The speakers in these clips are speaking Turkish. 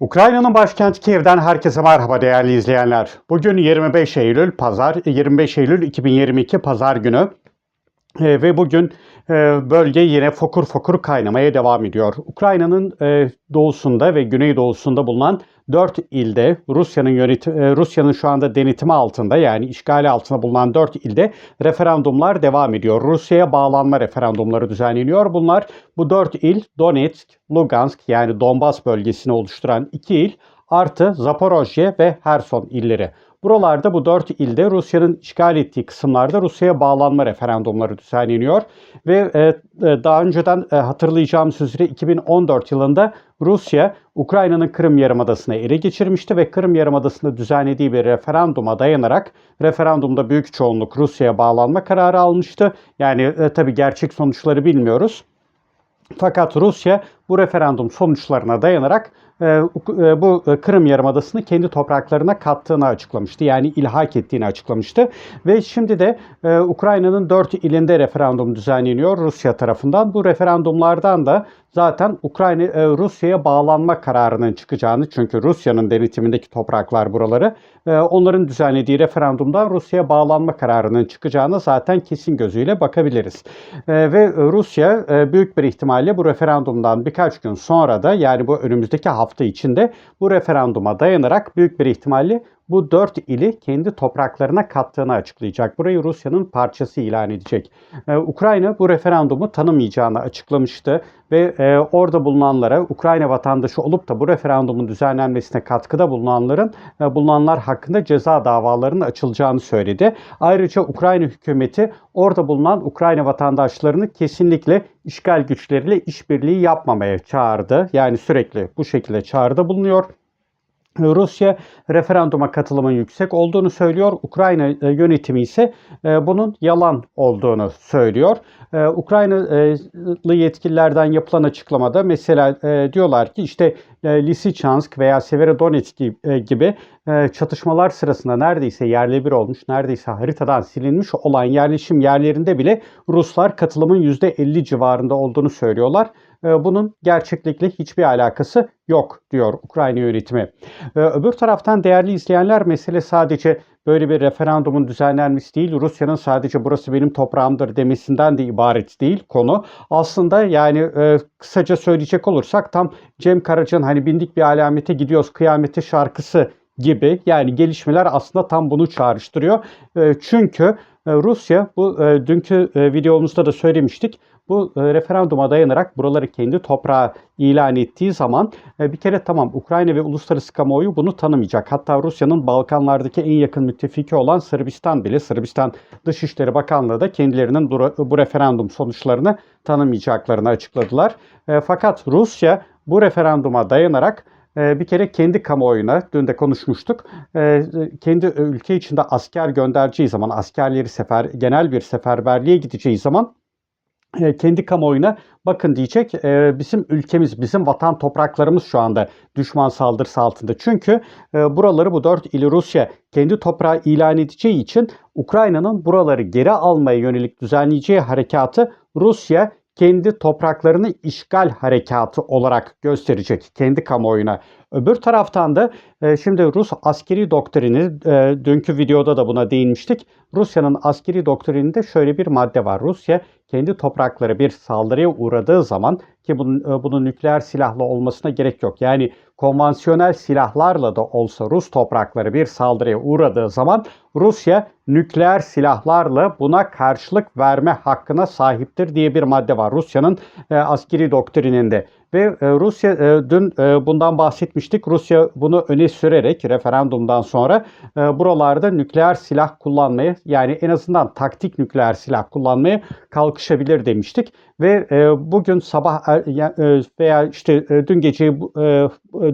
Ukrayna'nın başkenti Kiev'den herkese merhaba değerli izleyenler. Bugün 25 Eylül Pazar, 25 Eylül 2022 Pazar günü E, ve bugün e, bölge yine fokur fokur kaynamaya devam ediyor. Ukrayna'nın e, doğusunda ve güneydoğusunda bulunan 4 ilde Rusya'nın yönetim e, Rusya'nın şu anda denetimi altında yani işgali altında bulunan 4 ilde referandumlar devam ediyor. Rusya'ya bağlanma referandumları düzenleniyor. Bunlar bu 4 il Donetsk, Lugansk yani Donbas bölgesini oluşturan 2 il artı Zaporojye ve Herson illeri. Buralarda bu dört ilde Rusya'nın işgal ettiği kısımlarda Rusya'ya bağlanma referandumları düzenleniyor. Ve e, e, daha önceden e, hatırlayacağımız üzere 2014 yılında Rusya Ukrayna'nın Kırım Yarımadası'nı ele geçirmişti ve Kırım Yarımadası'nda düzenlediği bir referanduma dayanarak referandumda büyük çoğunluk Rusya'ya bağlanma kararı almıştı. Yani e, tabii gerçek sonuçları bilmiyoruz. Fakat Rusya bu referandum sonuçlarına dayanarak e, e, bu e, Kırım Yarımadası'nı kendi topraklarına kattığını açıklamıştı. Yani ilhak ettiğini açıklamıştı. Ve şimdi de Ukrayna'nın dört ilinde referandum düzenleniyor Rusya tarafından. Bu referandumlardan da zaten Ukrayna Rusya'ya bağlanma kararının çıkacağını çünkü Rusya'nın denetimindeki topraklar buraları onların düzenlediği referandumdan Rusya'ya bağlanma kararının çıkacağını zaten kesin gözüyle bakabiliriz. Ve Rusya büyük bir ihtimalle bu referandumdan birkaç gün sonra da yani bu önümüzdeki hafta içinde bu referanduma dayanarak büyük bir ihtimalle bu dört ili kendi topraklarına kattığını açıklayacak. Burayı Rusya'nın parçası ilan edecek. Ee, Ukrayna bu referandumu tanımayacağını açıklamıştı ve e, orada bulunanlara Ukrayna vatandaşı olup da bu referandumun düzenlenmesine katkıda bulunanların e, bulunanlar hakkında ceza davalarının açılacağını söyledi. Ayrıca Ukrayna hükümeti orada bulunan Ukrayna vatandaşlarını kesinlikle işgal güçleriyle işbirliği yapmamaya çağırdı. Yani sürekli bu şekilde çağrıda bulunuyor. Rusya referanduma katılımın yüksek olduğunu söylüyor. Ukrayna e, yönetimi ise e, bunun yalan olduğunu söylüyor. E, Ukraynalı yetkililerden yapılan açıklamada mesela diyorlar ki işte Lysychansk veya Severodonetsk gibi, çatışmalar sırasında neredeyse yerle bir olmuş, neredeyse haritadan silinmiş olan yerleşim yerlerinde bile Ruslar katılımın %50 civarında olduğunu söylüyorlar. E, bunun gerçeklikle hiçbir alakası yok diyor Ukrayna yönetimi. E, öbür taraftan değerli izleyenler mesele sadece böyle bir referandumun düzenlenmesi değil, Rusya'nın sadece burası benim toprağımdır demesinden de ibaret değil konu. Aslında yani e, kısaca söyleyecek olursak tam Cem Karaca'nın hani bindik bir alamete gidiyoruz kıyamete şarkısı gibi yani gelişmeler aslında tam bunu çağrıştırıyor. E, çünkü Rusya bu e, dünkü e, videomuzda da söylemiştik. Bu e, referanduma dayanarak buraları kendi toprağı ilan ettiği zaman e, bir kere tamam Ukrayna ve uluslararası kamuoyu bunu tanımayacak. Hatta Rusya'nın Balkanlardaki en yakın müttefiki olan Sırbistan bile Sırbistan Dışişleri Bakanlığı da kendilerinin bu, referandum sonuçlarını tanımayacaklarını açıkladılar. E, fakat Rusya bu referanduma dayanarak e, bir kere kendi kamuoyuna, dün de konuşmuştuk, e, kendi ülke içinde asker göndereceği zaman, askerleri sefer, genel bir seferberliğe gideceği zaman e, kendi kamuoyuna bakın diyecek e, bizim ülkemiz, bizim vatan topraklarımız şu anda düşman saldırısı altında. Çünkü e, buraları bu dört ili Rusya kendi toprağı ilan edeceği için Ukrayna'nın buraları geri almaya yönelik düzenleyeceği harekatı Rusya kendi topraklarını işgal harekatı olarak gösterecek kendi kamuoyuna. Öbür taraftan da e, şimdi Rus askeri doktrini, e, dünkü videoda da buna değinmiştik. Rusya'nın askeri doktrininde şöyle bir madde var. Rusya kendi toprakları bir saldırıya uğradığı zaman ki bunun, e, bunun nükleer silahlı olmasına gerek yok. Yani konvansiyonel silahlarla da olsa Rus toprakları bir saldırıya uğradığı zaman Rusya nükleer silahlarla buna karşılık verme hakkına sahiptir diye bir madde var Rusya'nın e, askeri doktrininde. Ve e, Rusya e, dün e, bundan bahsetmiştik. Rusya bunu öne sürerek referandumdan sonra buralarda nükleer silah kullanmaya yani en azından taktik nükleer silah kullanmaya kalkışabilir demiştik. Ve bugün sabah ya- veya işte dün geceyi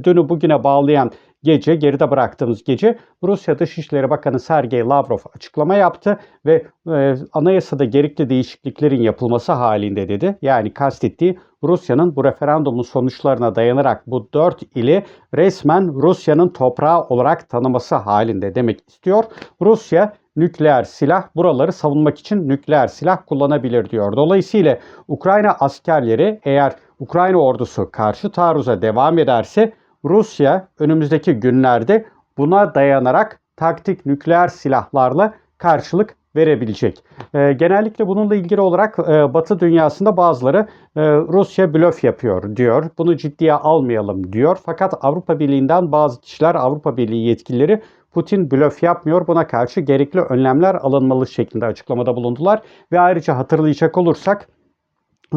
dünü bugüne bağlayan gece, geride bıraktığımız gece Rusya Dışişleri Bakanı Sergey Lavrov açıklama yaptı ve e, anayasada gerekli değişikliklerin yapılması halinde dedi. Yani kastettiği Rusya'nın bu referandumun sonuçlarına dayanarak bu dört ili resmen Rusya'nın toprağı olarak tanıması halinde demek istiyor. Rusya nükleer silah buraları savunmak için nükleer silah kullanabilir diyor. Dolayısıyla Ukrayna askerleri eğer Ukrayna ordusu karşı taarruza devam ederse Rusya önümüzdeki günlerde buna dayanarak taktik nükleer silahlarla karşılık verebilecek. E, genellikle bununla ilgili olarak e, Batı dünyasında bazıları e, Rusya blöf yapıyor diyor. Bunu ciddiye almayalım diyor. Fakat Avrupa Birliği'nden bazı kişiler, Avrupa Birliği yetkilileri Putin blöf yapmıyor. Buna karşı gerekli önlemler alınmalı şeklinde açıklamada bulundular. Ve ayrıca hatırlayacak olursak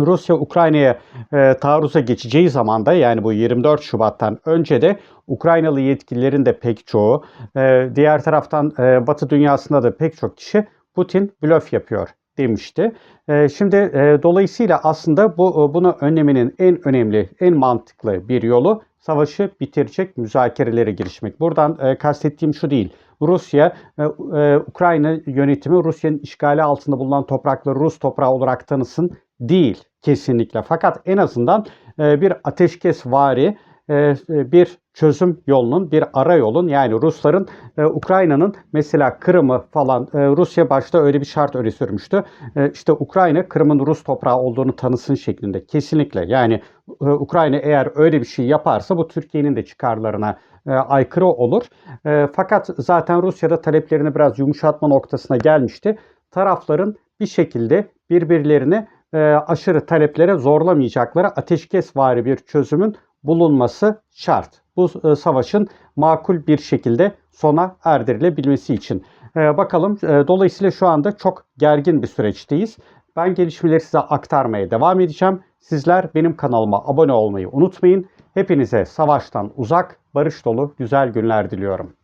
Rusya Ukrayna'ya e, taarruza geçeceği zaman da yani bu 24 Şubat'tan önce de Ukraynalı yetkililerin de pek çoğu, e, diğer taraftan e, Batı dünyasında da pek çok kişi Putin blöf yapıyor demişti. E, şimdi e, dolayısıyla aslında bu e, bunu önlemenin en önemli, en mantıklı bir yolu savaşı bitirecek müzakerelere girişmek. Buradan e, kastettiğim şu değil. Rusya, e, e, Ukrayna yönetimi Rusya'nın işgali altında bulunan toprakları Rus toprağı olarak tanısın değil kesinlikle. Fakat en azından e, bir ateşkes vari e, bir çözüm yolunun, bir ara yolun yani Rusların e, Ukrayna'nın mesela Kırım'ı falan e, Rusya başta öyle bir şart öne sürmüştü. E, işte Ukrayna Kırım'ın Rus toprağı olduğunu tanısın şeklinde. Kesinlikle yani e, Ukrayna eğer öyle bir şey yaparsa bu Türkiye'nin de çıkarlarına e, aykırı olur. E, fakat zaten Rusya'da taleplerini biraz yumuşatma noktasına gelmişti. Tarafların bir şekilde birbirlerini e, aşırı taleplere zorlamayacakları ateşkes vari bir çözümün bulunması şart. Bu e, savaşın makul bir şekilde sona erdirilebilmesi için. E, bakalım e, dolayısıyla şu anda çok gergin bir süreçteyiz. Ben gelişmeleri size aktarmaya devam edeceğim. Sizler benim kanalıma abone olmayı unutmayın. Hepinize savaştan uzak, barış dolu güzel günler diliyorum.